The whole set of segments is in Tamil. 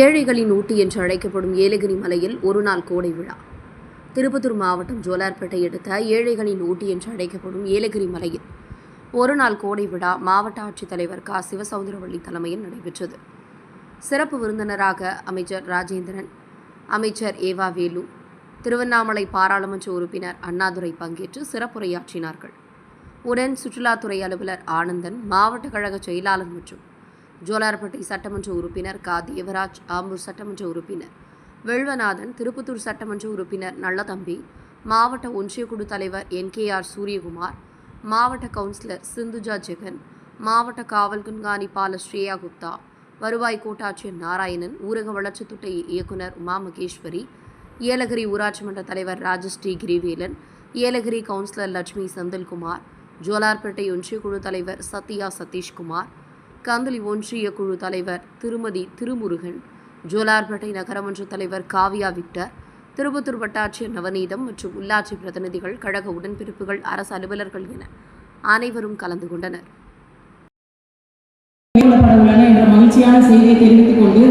ஏழைகளின் ஊட்டி என்று அழைக்கப்படும் ஏலகிரி மலையில் ஒருநாள் கோடை விழா. திருப்பத்தூர் மாவட்டம் ஜோலார்பேட்டை அடுத்த ஏழைகளின் ஊட்டி என்று அழைக்கப்படும் ஏலகிரி மலையில் ஒருநாள் கோடை விழா மாவட்ட ஆட்சித்தலைவர் க. சிவசௌந்தரவள்ளி தலைமையில் நடைபெற்றது. சிறப்பு விருந்தினராக அமைச்சர் ராஜேந்திரன் அமைச்சர் ஏவா வேலு திருவண்ணாமலை பாராளுமன்ற உறுப்பினர் அண்ணாதுரை பங்கேற்று சிறப்புரையாற்றினார்கள். உடன் சுற்றுலாத்துறை அலுவலர் ஆனந்தன் மாவட்ட கழக செயலாளர் மற்றும் ஜோலார்பட்டி சட்டமன்ற உறுப்பினர் கா. தேவராஜ் ஆம்பூர் சட்டமன்ற உறுப்பினர் வெள்வநாதன் திருப்பத்தூர் சட்டமன்ற உறுப்பினர் நல்லதம்பி மாவட்ட ஒன்றியக்குழு தலைவர் என். கேஆர் சூரியகுமார் மாவட்ட கவுன்சிலர் சிந்துஜா ஜெகன் மாவட்ட காவல் கண்காணிப்பாளர் ஸ்ரேயா குப்தா வருவாய் கோட்டாட்சியர் நாராயணன் ஊரக வளர்ச்சித்துறை இயக்குனர் உமா மகேஸ்வரி ஏலகிரி ஊராட்சி மன்ற தலைவர் ராஜஸ்ரீ கிரிவேலன் ஏலகிரி கவுன்சிலர் லட்சுமி செந்தில்குமார் ஜோலார்பேட்டை ஒன்றியக்குழு தலைவர் சத்யா சதீஷ்குமார் கந்தளி ஒன்றிய குழு தலைவர் திருமதி திருமுருகன் ஜோலார்பேட்டை நகரமன்ற தலைவர் காவியா விக்டர் திருப்பத்தூர் வட்டாட்சியர் நவநீதம் மற்றும் உள்ளாட்சி பிரதிநிதிகள் கழக உடன்பிறப்புகள் அரசு அலுவலர்கள் என அனைவரும் கலந்து கொண்டனர். என்ற மகிழ்ச்சியான செய்தியை தெரிவித்துக் கொண்டு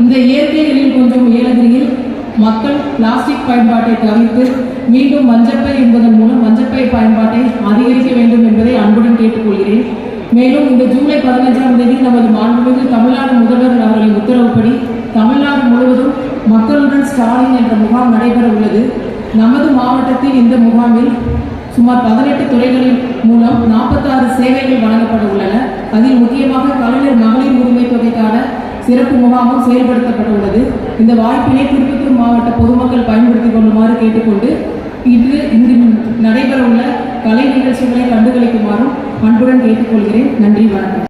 இந்த இயற்கைகளில் கொஞ்சம் ஏலகிரியில் மக்கள் பிளாஸ்டிக் பயன்பாட்டை தவிர்த்து மீண்டும் மஞ்சப்பை என்பது பயன்பாட்டை அதிகரிக்க வேண்டும் என்பதை அன்புடன் கேட்டுக்கொள்கிறேன். மேலும் இந்த ஜூலை பதினைஞ்சாம் தேதி நமது மாண்புமிகு தமிழ்நாடு முதல்வர் அவர்களின் உத்தரவுப்படி தமிழ்நாடு முழுவதும் மக்களுடன் ஸ்டாலின் என்ற முகாம் நடைபெற உள்ளது. நமது மாவட்டத்தில் இந்த முகாமில் சுமார் பதினெட்டு துறைகளின் மூலம் நாற்பத்தாறு சேவைகள் வழங்கப்பட உள்ளன. அதில் முக்கியமாக கலைஞர் மகளிர் உரிமை தொகைக்கான சிறப்பு முகாமும் செயல்படுத்தப்பட்டுள்ளது இந்த வாய்ப்பினை திருப்பத்தூர் மாவட்ட பொதுமக்கள் பயன்படுத்திக் கொள்ளுமாறு கேட்டுக்கொண்டு இன்று இங்கு கலை நிகழ்ச்சிகளை கண்டுகளிக்குமாறும் அன்புடன் கேட்டுக்கொள்கிறேன். நன்றி வணக்கம்.